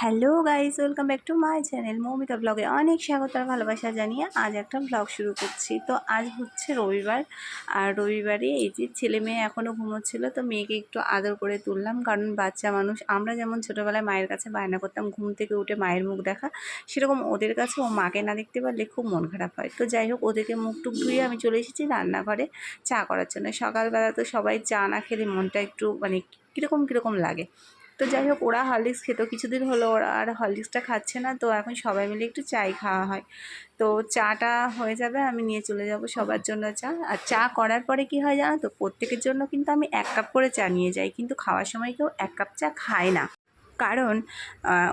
Hello guys welcome back to my channel Moumita ব্লগে অনেক স্বাগত আর ভালোবাসা জানিয়ে আজ একটা ব্লগ শুরু করছি। তো আজ হচ্ছে রবিবার আর রবিবারে এই যে ছেলে মেয়ে এখনও ঘুমোচ্ছিল, তো মেয়েকে একটু আদর করে তুললাম। কারণ বাচ্চা মানুষ, আমরা যেমন ছোটোবেলায় মায়ের কাছে বায়না করতাম, ঘুম থেকে উঠে মায়ের মুখ দেখা, সেরকম ওদের কাছে ও মাকে না দেখতে পারলে খুব মন খারাপ হয়। তো যাই হোক, ওদেরকে মুখ টুক ধুয়ে আমি চলে এসেছি রান্নাঘরে চা করার জন্য। সকালবেলা তো সবাই চা না খেলে মনটা একটু মানে কীরকম কীরকম লাগে। তো যাই হোক, ওরা হরলিক্স খেত, কিছুদিন হলো ওরা আর হরলিক্সটা খাচ্ছে না, তো এখন সবাই মিলে একটু চাই খাওয়া হয়। তো চাটা হয়ে যাবে, আমি নিয়ে চলে যাব সবার জন্য চা। আর চা করার পরে কি হয় জানো তো, প্রত্যেকের জন্য কিন্তু আমি এক কাপ করে চা নিয়ে যাই, কিন্তু খাওয়ার সময় কেউ এক কাপ চা খায় না। কারণ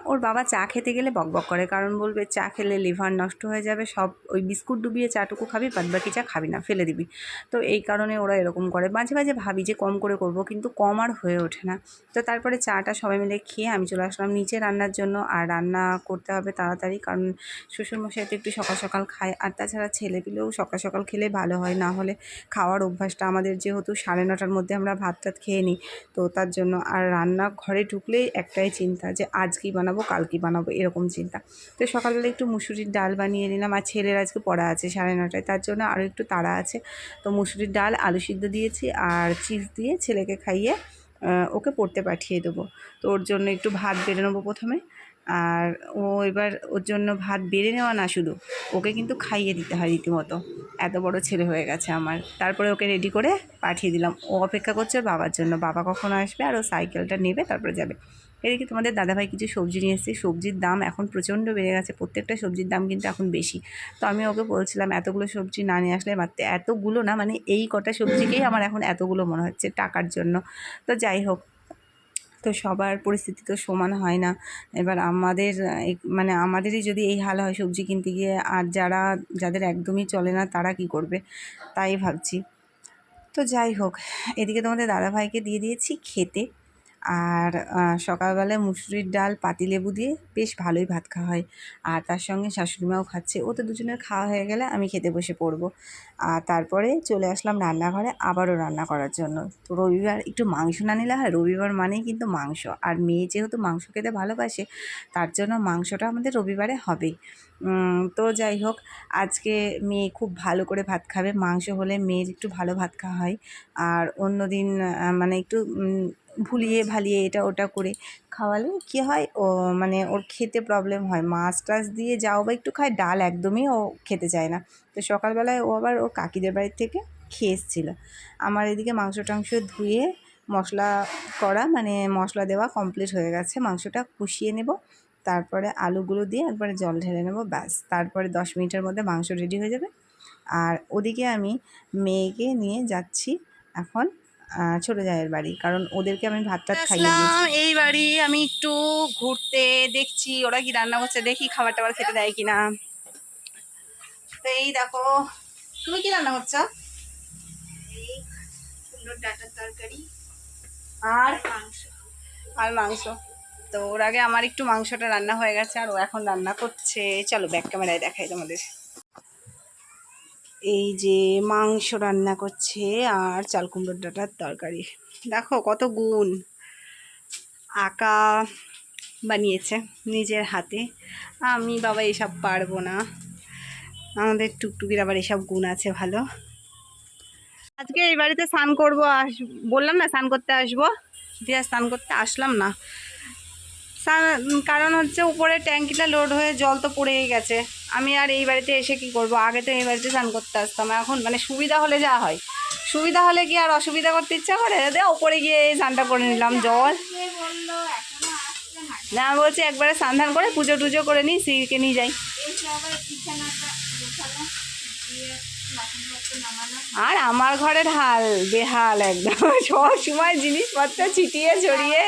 ওর বাবা চা খেতে গেলে বকবক করে। কারণ বলবে, চা খেলে লিভার নষ্ট হয়ে যাবে, সব ওই বিস্কুট ডুবিয়ে চাটুকু খাবি, বাদ বাকি চা খাবি না, ফেলে দিবি। তো এই কারণে ওরা এরকম করে। মাঝে মাঝে ভাবি যে কম করে করব, কিন্তু কম আর হয়ে ওঠে না। তো তারপরে চাটা সবাই মিলে খেয়ে আমি চলে আসলাম নিচে রান্নার জন্য। আর রান্না করতে হবে তাড়াতাড়ি, কারণ শ্বশুরমশাই তো একটু সকাল সকাল খায়। আর তাছাড়া ছেলেপিলেও সকাল সকাল খেলে ভালো হয়, না হলে খাওয়ার অভ্যাসটা আমাদের যেহেতু সাড়ে নটার মধ্যে আমরা ভাত টাত খেয়ে নিই, তো তার জন্য। আর রান্না ঘরে ঢুকলেই একটাই চিন্তা যে আজ কী বানাবো, কাল কী বানাবো, এরকম চিন্তা। তো সকালবেলা একটু মুসুরির ডাল বানিয়ে নিলাম আর ছেলের আজকে পড়া আছে সাড়ে নটায়, তার জন্য আরও একটু তাড়া আছে। তো মুসুরির ডাল, আলু সিদ্ধ দিয়েছি আর চিজ দিয়ে ছেলেকে খাইয়ে ওকে পড়তে পাঠিয়ে দেবো। তো ওর জন্য একটু ভাত বেড়ে নেব প্রথমে। আর ও এবার ওর জন্য ভাত বেড়ে নেওয়া না শুধু, ওকে কিন্তু খাইয়ে দিতে হয় রীতিমতো। এত বড় ছেলে হয়ে গেছে আমার। তারপরে ওকে রেডি করে পাঠিয়ে দিলাম। ও অপেক্ষা করছে বাবার জন্য। বাবা কখন আসবে আর ও সাইকেলটা নেবে, তারপরে যাবে। এদিকে তোমাদের দাদাভাই কিছু সবজি নিয়ে এসেছে। সবজির দাম এখন প্রচণ্ড বেড়ে গেছে। প্রত্যেকটা সবজির দাম কিন্তু এখন বেশি। তো আমি ওকে বলছিলাম, এতগুলো সবজি না নিয়ে আসলে মাত্র এতগুলো না মানে এই কটা সবজিকেই আমার এখন এতগুলো মনে হচ্ছে টাকার জন্য। তো যাই হোক, তো সবার পরিস্থিতি তো সমান হয় না। এবার আমাদের মানে আমাদেরই যদি এই হাল হয় সবজি কিনতে গিয়ে, আর যারা, যাদের একদমই চলে না, তারা কি করবে? তাই ভাবছি। তো যাই হোক, এদিকে তোমাদের দাদাভাইকে দিয়ে দিয়েছি খেতে। আর সকালবেলায় মুসুরির ডাল পাতিলেবু দিয়ে বেশ ভালোই ভাত খাওয়া হয়। আর তার সঙ্গে শাশুড়িমাও খাচ্ছে। ও তো দুজনের খাওয়া হয়ে গেলে আমি খেতে বসে পড়ব। আর তারপরে চলে আসলাম রান্নাঘরে আবারও রান্না করার জন্য। তো রবিবার একটু মাংস না নিলে হয়, রবিবার মানেই কিন্তু মাংস। আর মেয়ে যেহেতু মাংস খেতে ভালোবাসে, তার জন্য মাংসটা আমাদের রবিবারে হবেই তো যাই হোক, আজকে মেয়ে খুব ভালো করে ভাত খাবে। মাংস হলে মেয়ের একটু ভালো ভাত খাওয়া হয়। আর অন্য দিন মানে একটু ভুলিয়ে ভালিয়ে এটা ওটা করে খাওয়ালে কী হয়? ও মানে ওর খেতে প্রবলেম হয়। মাছ টাছ দিয়ে যাও বা একটু খায় ডাল একদমই ও খেতে চায় না। তো সকালবেলায় ও আবার ওর কাকিদের বাড়ির থেকে খেয়ে এসেছিল। আমার এদিকে মাংস টাংস ধুয়ে মশলা করা মানে মশলা দেওয়া কমপ্লিট হয়ে গেছে। মাংসটা কষিয়ে নেব। তারপরে আলুগুলো দিয়ে একবারে জল ঢেলে নেব ব্যাস। তারপরে দশ মিনিটের মধ্যে মাংস রেডি হয়ে যাবে। আর ওদিকে আমি মেয়েকে নিয়ে যাচ্ছি এখন ছোটো জায়ের বাড়ি। কারণ ওদেরকে আমি ভাত টাত খাইয়ে এই বাড়ি আমি একটু ঘুরতে দেখছি ওরা কি রান্না করছে দেখি খাবার টাবার খেতে দেয় কিনা। তো এই দেখো তুমি কি রান্না করছ? এই কুমড়োর ডাটার তরকারি আর মাংস। আর মাংস। তো ওর আগে আমার একটু মাংসটা রান্না হয়ে গেছে আর ও এখন রান্না করছে। চলো ব্যাক ক্যামেরায় দেখাই তোমাদের। এই যে মাংস রান্না করছে আর চাল কুমড়োর ডাটার তরকারি। দেখো কত গুণ আঁকা বানিয়েছে নিজের হাতে। আমি বাবা এসব পারব না। আমাদের টুকটুকির আবার এসব গুণ আছে ভালো। আজকে এই বাড়িতে স্নান করব আস, বললাম না স্নান করতে আসব। দিয়ে স্নান করতে আসলাম না। কারণ হচ্ছে উপরে ট্যাঙ্কিটা লোড হয়ে জল তো পড়েই গেছে। আমি আর এই বাড়িতে এসে কি করব? আগে তো এই বাড়িতে স্নান করতে আসতাম। এখন মানে সুবিধা হলে যা হয়। সুবিধা হলে কি আর অসুবিধা করতে ইচ্ছা করে? দে উপরে গিয়ে এই স্নানটা করে নিলাম, জল। না বলছি একবারে স্নান করে পুজো টুজো করে নিই শ্রীকে নিয়ে যাই। আর আমার ঘরের হাল, বেহাল একদম। সব সময় জিনিসপত্র ছিটিয়ে ছড়িয়ে।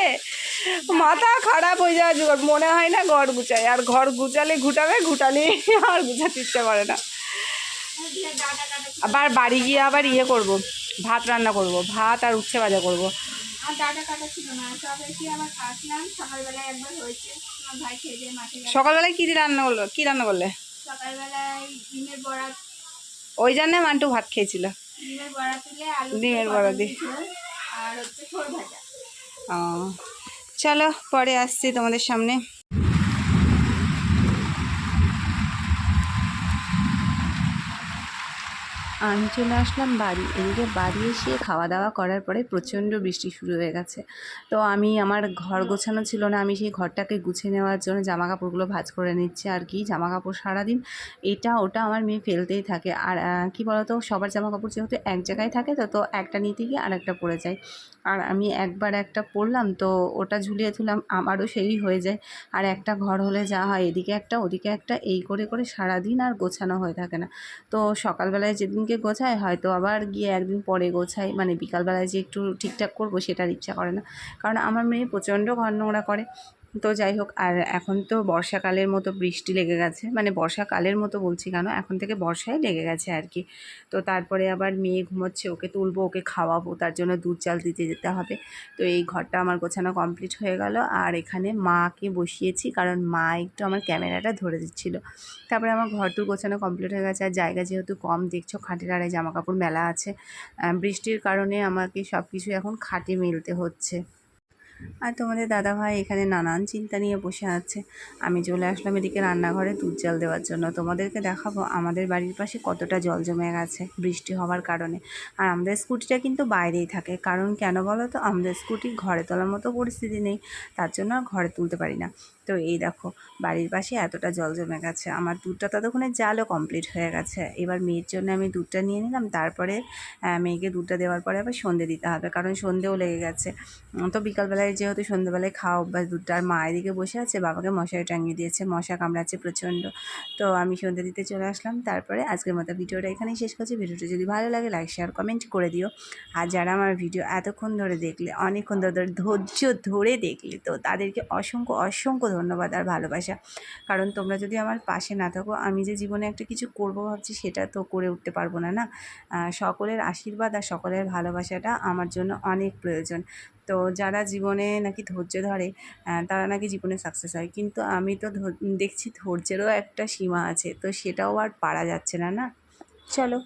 মাথা খারাপ হয়ে যাওয়া জোগাড় মনে হয় না ঘর গুছায়। আর ঘর গুছালে ঘুটাবে ঘুটালে আর গুছাতে ইচ্ছে করে না। আবার বাড়ি গিয়ে আবার ইয়ে করব ভাত রান্না করব ভাত আর উচ্ছে ভাজা করব। সকালবেলায় কী দিয়ে রান্না করল? কী রান্না করলে? ওই জন্যে মান্টু ভাত খেয়েছিল। ডিমের বড়া ডিমের দিয়ে। আর হচ্ছে ও। চলো, পরে আসছি তোমাদের সামনে। আমি চলে আসলাম বাড়ি। এদিকে বাড়ি এসে খাওয়া দাওয়া করার পরে প্রচণ্ড বৃষ্টি শুরু হয়ে গেছে। তো আমি, আমার ঘর গোছানো ছিল না, আমি সেই ঘরটাকে গুছিয়ে নেওয়ার জন্য জামা কাপড়গুলো ভাজ করে নিচ্ছি আর কি। জামা কাপড় সারাদিন এটা ওটা আমার মেয়ে ফেলতেই থাকে। আর কি বলতো, সবার জামা কাপড় যেহেতু এক জায়গায় থাকে তো তো একটা নিতে গিয়ে আর একটা পড়ে যায়। আর আমি একবার একটা পড়লাম, তো ওটা ঝুলিয়ে তুলাম আমারও সেই হয়ে যায়। আর একটা ঘর হলে যা হয়, এদিকে একটা, ওদিকে একটা, এই করে করে সারাদিন আর গোছানো হয়ে থাকে না। তো সকালবেলায় যেদিনকে গোছায় হয়তো আবার গিয়ে একদিন পরে গোছাই মানে বিকালবেলায় যে একটু ঠিকঠাক করব সেটার ইচ্ছা করে না। কারণ আমার মেয়ে প্রচণ্ড ঘর নোংরা করে। তো যাই হোক, আর এখন তো বর্ষাকালের মতো বৃষ্টি লেগে গেছে। মানে বর্ষাকালের মতো বলছি কেন? এখন থেকে বর্ষায় লেগে গেছে আর কি। তো তারপরে আবার মেয়ে ঘুমোচ্ছে, ওকে তুলবো, ওকে খাওয়াবো, তার জন্য দুধ চাল দিতে যেতে হবে। তো এই ঘরটা আমার গোছানো কমপ্লিট হয়ে গেল। আর এখানে মাকে বসিয়েছি, কারণ মা একটু আমার ক্যামেরাটা ধরে দিচ্ছিল। তারপরে আমার ঘর তো গোছানো কমপ্লিট হয়ে গেছে। আর জায়গা যেহেতু কম, দেখছ খাটের জামা কাপড় মেলা আছে। বৃষ্টির কারণে আমাকে সব কিছু এখন খাটে মেলতে হচ্ছে। আর তোমাদের দাদাভাই এখানে নানান চিন্তা নিয়ে বসে আছে। আমি চলে আসলাম এদিকে রান্নাঘরে দুধ জল দেওয়ার জন্য। তোমাদেরকে দেখাবো আমাদের বাড়ির পাশে কতটা জল জমে গেছে বৃষ্টি হওয়ার কারণে। আর আমাদের স্কুটিটা কিন্তু বাইরেই থাকে। কারণ কেন বলো তো? আমাদের স্কুটি ঘরে তোলার মতো পরিস্থিতি নেই। তার জন্য আর ঘরে তুলতে পারি না। তো এই দেখো, বাড়ির পাশে এতটা জল জমে গেছে। আমার দুধটা ততক্ষণে জালও কমপ্লিট হয়ে গেছে। এবার মেয়ের জন্য আমি দুধটা নিয়ে নিলাম। তারপরে মেয়েকে দুধটা দেওয়ার পরে আবার সন্ধে দিতে হবে, কারণ সন্ধেও লেগে গেছে। তো বিকালবেলায় যেহেতু সন্ধ্যেবেলায় খাওয়া অভ্যাস, দুধটা আর মা এদিকে বসে আছে, বাবাকে মশারি টাঙিয়ে দিয়েছে। মশা কামড়াচ্ছে প্রচণ্ড। তো আমি সন্ধে দিতে চলে আসলাম। তারপরে আজকের মতো ভিডিওটা এখানেই শেষ করছি। ভিডিওটা যদি ভালো লাগে লাইক শেয়ার কমেন্ট করে দিও। আর যারা আমার ভিডিও এতক্ষণ ধরে দেখলে, অনেকক্ষণ ধরে ধরে ধৈর্য ধরে দেখলে, তো তাদেরকে অসংখ্য অসংখ্য ধন্যবাদ আর ভালোবাসা। কারণ তোমরা যদি আমার পাশে না থাকো, আমি যে জীবনে একটা কিছু করব ভাবছি, সেটা তো করে উঠতে পারব না না? সকলের আশীর্বাদ আর সকলের ভালোবাসাটা আমার জন্য অনেক প্রয়োজন। তো যারা জীবনে নাকি ধৈর্য ধরে তারা নাকি জীবনে সাকসেস হয়। কিন্তু আমি তো দেখছি ধৈর্যেরও একটা সীমা আছে, তো সেটাও আর পারা যাচ্ছে না না? চলো।